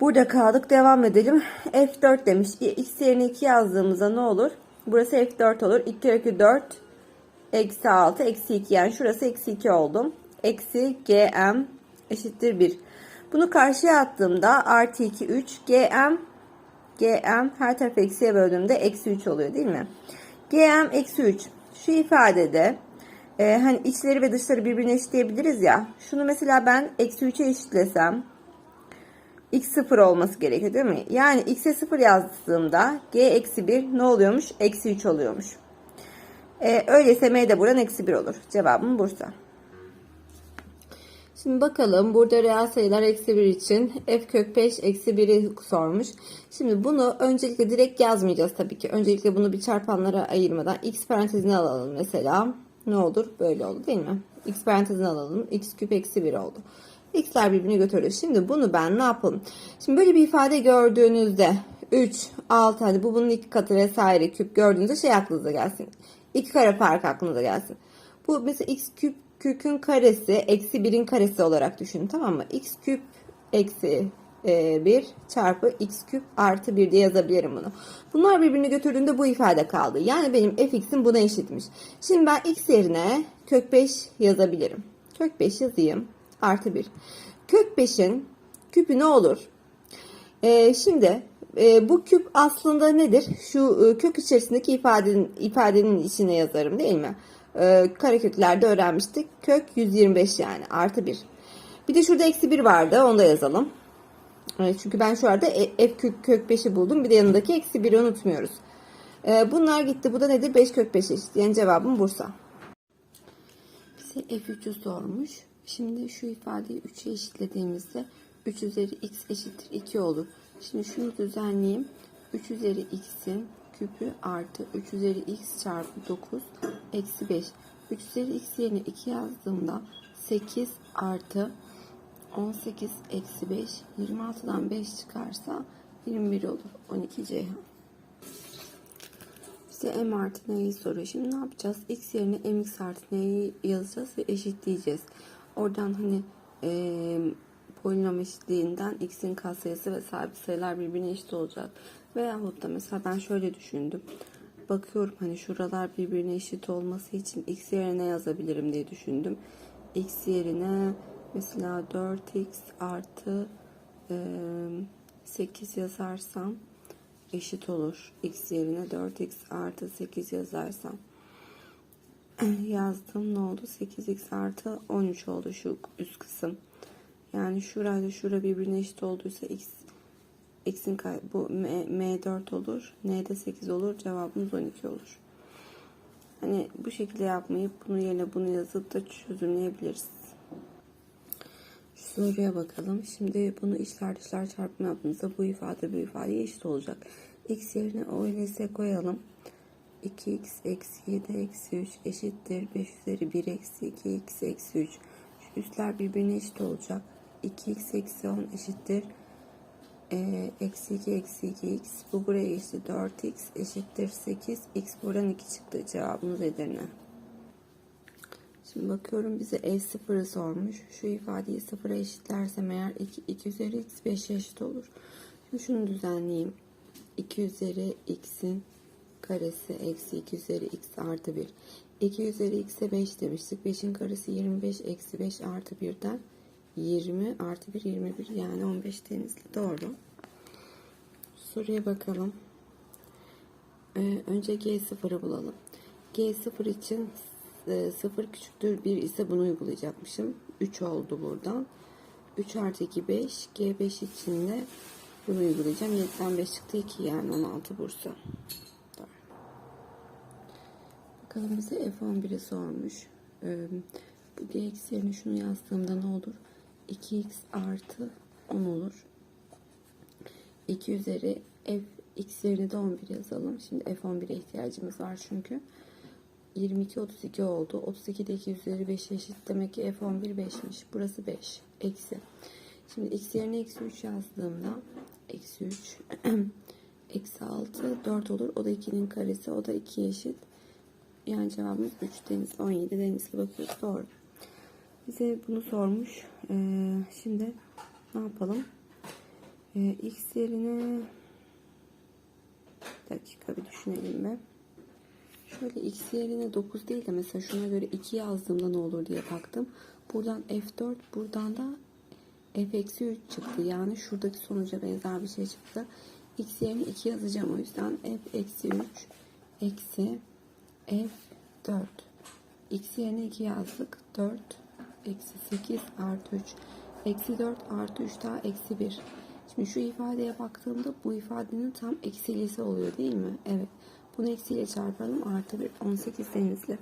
Burada kaldık. Devam edelim. F4 demiş. X yerine 2 yazdığımızda ne olur? Burası F4 olur. 2 kere 4 eksi 6 eksi 2 yani şurası eksi 2 oldu. Eksi GM eşittir 1. Bunu karşıya attığımda artı 2 3 GM GM her tarafı eksiye böldüğümde eksi 3 oluyor değil mi? GM eksi 3. Şu ifadede e, hani içleri ve dışları birbirine eşitleyebiliriz ya. Şunu mesela ben eksi 3'e eşitlesem x 0 olması gerekiyor değil mi? Yani x'e 0 yazdığımda g eksi 1 ne oluyormuş? Eksi 3 oluyormuş. E, öyleyse m de eksi 1 olur. Cevabım Bursa. Şimdi bakalım burada reel sayılar eksi 1 için f kök 5 eksi 1'i sormuş. Şimdi bunu öncelikle direkt yazmayacağız tabii ki. Öncelikle bunu bir çarpanlara ayırmadan x parantezine alalım mesela. Ne olur? Böyle oldu değil mi? x parantezine alalım. x küp eksi 1 oldu. X'ler birbirini götürüyor. Şimdi bunu ben ne yapalım? Şimdi böyle bir ifade gördüğünüzde 3, 6 hani bu bunun iki katı vesaire küp gördüğünüzde şey aklınıza gelsin. İki kare fark aklınıza gelsin. Bu mesela x küp kökün karesi eksi 1'in karesi olarak düşünün tamam mı? x küp eksi 1 çarpı x küp artı 1 diye yazabilirim bunu. Bunlar birbirini götürdüğünde bu ifade kaldı. Yani benim fx'im buna eşitmiş. Şimdi ben x yerine kök 5 yazabilirim. Kök 5 yazayım. Artı 1. Kök 5'in küpü ne olur? Ee, şimdi e, bu küp aslında nedir? Şu e, kök içerisindeki ifadenin, ifadenin içine yazarım değil mi? E, kareköklerde öğrenmiştik. Kök 125 yani artı 1. Bir de şurada eksi 1 vardı. Onu da yazalım. E, çünkü ben şu anda e, f kök, kök 5'i buldum. Bir de yanındaki eksi 1'i unutmuyoruz. E, bunlar gitti. Bu da nedir? 5 kök 5 eşit. Yani cevabım Bursa. Bize f3'ü sormuş. Şimdi şu ifadeyi 3'e eşitlediğimizde 3 üzeri x eşittir 2 olur. Şimdi şunu düzenleyeyim. 3 üzeri x'in küpü artı 3 üzeri x çarpı 9 eksi 5. 3 üzeri x yerine 2 yazdığımda 8 artı 18 eksi 5 26'dan 5 çıkarsa 21 olur. 12 Ceyhan. Bize m artı n'yi soruyor. Şimdi ne yapacağız? x yerine mx artı n'yi yazacağız ve eşitleyeceğiz. Oradan hani e, polinom eşitliğinden x'in katsayısı ve sabit sayılar birbirine eşit olacak. Veyahut da mesela ben şöyle düşündüm. Bakıyorum hani şuralar birbirine eşit olması için x yerine ne yazabilirim diye düşündüm. x yerine mesela 4x artı e, 8 yazarsam eşit olur. x yerine 4x artı 8 yazarsam yazdım ne oldu? 8x artı 13 oldu şu üst kısım. Yani şurayla şura birbirine eşit olduysa x x'in bu m, m4 olur n de 8 olur cevabımız 12 olur. Hani bu şekilde yapmayıp bunu yerine bunu yazıp da çözümleyebiliriz. Şu soruya bakalım. Şimdi bunu içler dışlar çarpma yaptığımızda bu ifade bu ifadeye eşit olacak. X yerine o koyalım 2x eksi 7 eksi 3 eşittir 5 üzeri 1 eksi 2x eksi 3. Şu üstler birbirine eşit olacak. 2x eksi 10 eşittir. Ee, eksi 2 eksi 2x. Bu buraya geçti. 4x eşittir 8. x buradan 2 çıktı. Cevabımız Edirne. Şimdi bakıyorum bize e sıfırı sormuş. Şu ifadeyi sıfıra eşitlersem eğer 2, 2 üzeri x 5'e eşit olur. Şimdi şunu düzenleyeyim. 2 üzeri x'in karesi eksi 2 üzeri x artı 1. 2 üzeri x'e 5 demiştik. 5'in karesi 25 eksi 5 artı 1'den 20 artı 1 21 yani 15 denizli doğru. Soruya bakalım. Ee, önce G0'ı bulalım. G0 için e, 0 küçüktür 1 ise bunu uygulayacakmışım. 3 oldu buradan. 3 artı 2 5. G5 için de bunu uygulayacağım. 7'den 5 çıktı 2 yani 16 Bursa. Bakalım bize F11'i sormuş. Ee, bu gx yerine şunu yazdığımda ne olur? 2x artı 10 olur. 2 üzeri f x yerine de 11 yazalım. Şimdi f11'e ihtiyacımız var çünkü. 22 32 oldu. 32 de 2 üzeri 5 eşit. Demek ki f11 5'miş. Burası 5. Eksi. Şimdi x yerine eksi 3 yazdığımda eksi 3 eksi 6 4 olur. O da 2'nin karesi. O da 2 eşit. Yani cevabımız 3 deniz 17 denizli bakıyoruz. Doğru. Bize bunu sormuş. Ee, şimdi ne yapalım? Ee, x yerine bir dakika bir düşünelim be. Şöyle x yerine 9 değil de mesela şuna göre 2 yazdığımda ne olur diye baktım. Buradan f4 buradan da f eksi 3 çıktı. Yani şuradaki sonuca benzer bir şey çıktı. x yerine 2 yazacağım o yüzden f eksi 3 eksi f4 x yerine 2 yazdık. 4 eksi 8 artı 3 eksi 4 artı 3 daha eksi 1. Şimdi şu ifadeye baktığımda bu ifadenin tam eksilisi oluyor değil mi? Evet. Bunu eksiyle çarpalım. Artı 1 18 denizli.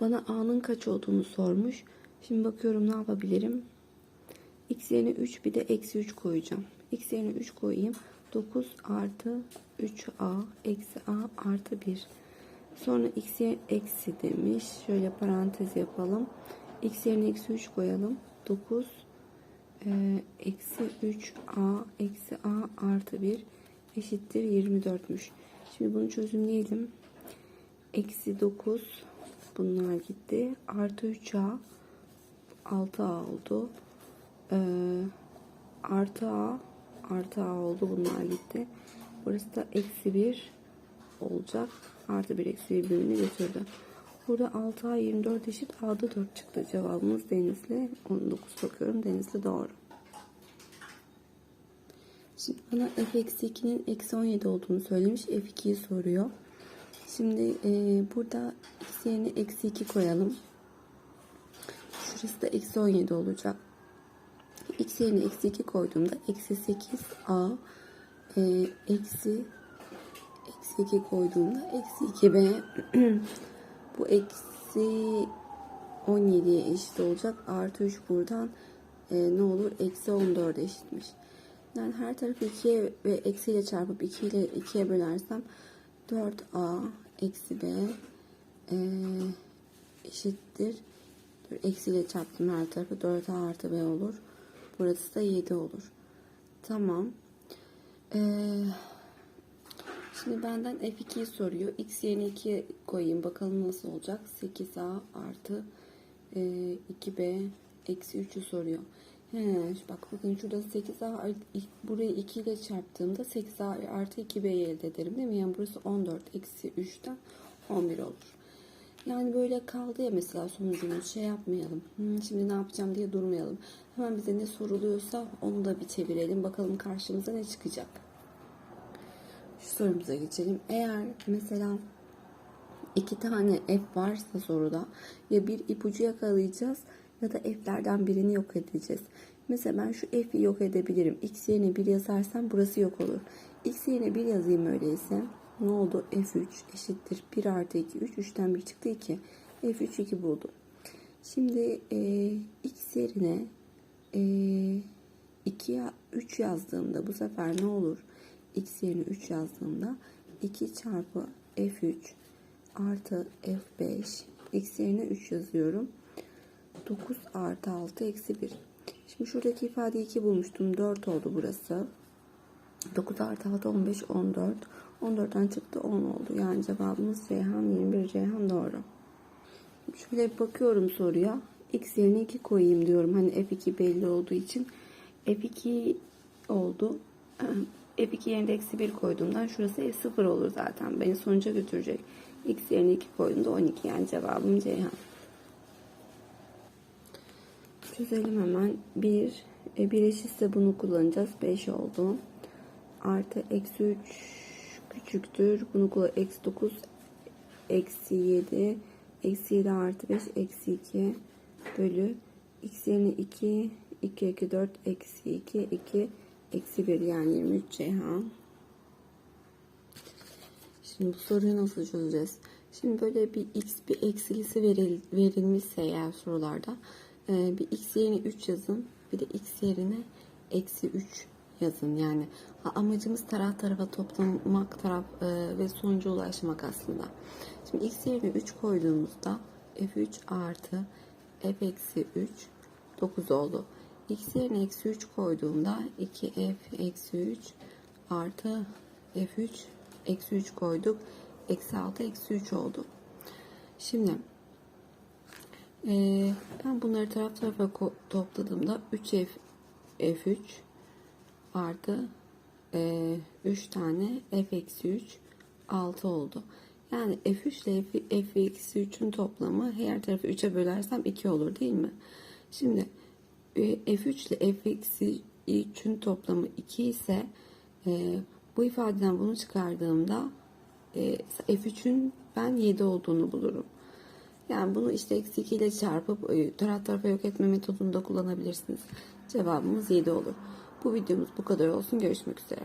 Bana a'nın kaç olduğunu sormuş. Şimdi bakıyorum ne yapabilirim. x yerine 3 bir de eksi 3 koyacağım. x yerine 3 koyayım. 9 artı 3a eksi a artı 1. Sonra x eksi demiş. Şöyle parantez yapalım. x yerine eksi 3 koyalım. 9 e, eksi 3a eksi a artı 1 eşittir 24'müş. Şimdi bunu çözümleyelim. Eksi 9 bunlar gitti. Artı 3a 6a oldu. Ee, artı a artı a oldu bunlar gitti. Burası da eksi 1 olacak. Artı 1 eksi 1 birbirini götürdü. Burada 6a 24 eşit a'da 4 çıktı. Cevabımız Denizli. 19 bakıyorum. Denizli doğru. Şimdi bana f-2'nin eksi 17 olduğunu söylemiş. f2'yi soruyor. Şimdi e, burada x yerine eksi 2 koyalım. Şurası da eksi 17 olacak. X yerine eksi 2 koyduğumda eksi 8a e, eksi eksi 2 koyduğumda eksi 2b bu eksi 17'ye eşit olacak. Artı 3 buradan e, ne olur? Eksi 14'e eşitmiş. Yani her tarafı 2'ye ve eksiyle çarpıp 2 ile 2'ye bölersem 4a eksi b e, eşittir. Eksiyle çarptım her tarafı 4a artı b olur. Burası da 7 olur. Tamam. Ee, şimdi benden f2'yi soruyor. x yerine 2 koyayım. Bakalım nasıl olacak. 8a artı e, 2b eksi 3'ü soruyor. He, bak bakın şurada 8a burayı 2 ile çarptığımda 8a artı 2b'yi elde ederim değil mi? Yani burası 14 eksi 3'ten 11 olur. Yani böyle kaldı ya mesela sonucumuz şey yapmayalım. Şimdi ne yapacağım diye durmayalım. Hemen bize ne soruluyorsa onu da bir çevirelim. Bakalım karşımıza ne çıkacak. Şu sorumuza geçelim. Eğer mesela iki tane f varsa soruda ya bir ipucu yakalayacağız ya da f'lerden birini yok edeceğiz. Mesela ben şu f'i yok edebilirim. x yerine 1 yazarsam burası yok olur. x yerine 1 yazayım öyleyse. Ne oldu? f3 eşittir 1 artı 2 3. 3'ten 1 çıktı 2. f3 2 buldum. Şimdi e, x yerine e, 2 3 yazdığımda bu sefer ne olur? x yerine 3 yazdığımda 2 çarpı f3 artı f5 x yerine 3 yazıyorum. 9 artı 6 eksi 1. Şimdi şuradaki ifadeyi 2 bulmuştum. 4 oldu burası. 9 artı 6 15 14. 14'ten çıktı 10 oldu. Yani cevabımız Ceyhan 21 Ceyhan doğru. Şöyle bir bakıyorum soruya. X yerine 2 koyayım diyorum. Hani F2 belli olduğu için. F2 oldu. F2 yerine eksi 1 koyduğumdan şurası F0 olur zaten. Beni sonuca götürecek. X yerine 2 koyduğumda 12 yani cevabım Ceyhan. Çözelim hemen. 1 e, 1 eşitse bunu kullanacağız. 5 oldu. Artı eksi 3 küçüktür. Bunu kullan. Eksi 9 eksi 7 eksi 7 artı 5 eksi 2 bölü x yerine 2 2 2 4 eksi 2 2 eksi 1 yani 23 Ceyhan. Şimdi bu soruyu nasıl çözeceğiz? Şimdi böyle bir x bir eksilisi veril, verilmişse eğer sorularda e, bir x yerine 3 yazın bir de x yerine eksi 3 yazın yani amacımız taraf tarafa toplamak taraf e, ve sonuca ulaşmak aslında. Şimdi x yerine 3 koyduğumuzda f3 artı f eksi 3 9 oldu. x yerine eksi 3 koyduğumda 2f eksi 3 artı f3 eksi 3 koyduk. Eksi 6 eksi 3 oldu. Şimdi e, ben bunları taraf tarafa topladığımda 3f f3 artı e, 3 tane f eksi 3 6 oldu. Yani f3 ile f, f eksi 3'ün toplamı her tarafı 3'e bölersem 2 olur değil mi? Şimdi e, f3 ile f eksi 3'ün toplamı 2 ise e, bu ifadeden bunu çıkardığımda e, f3'ün ben 7 olduğunu bulurum. Yani bunu işte eksi 2 ile çarpıp e, taraf tarafa yok etme metodunu da kullanabilirsiniz. Cevabımız 7 olur. Bu videomuz bu kadar olsun. Görüşmek üzere.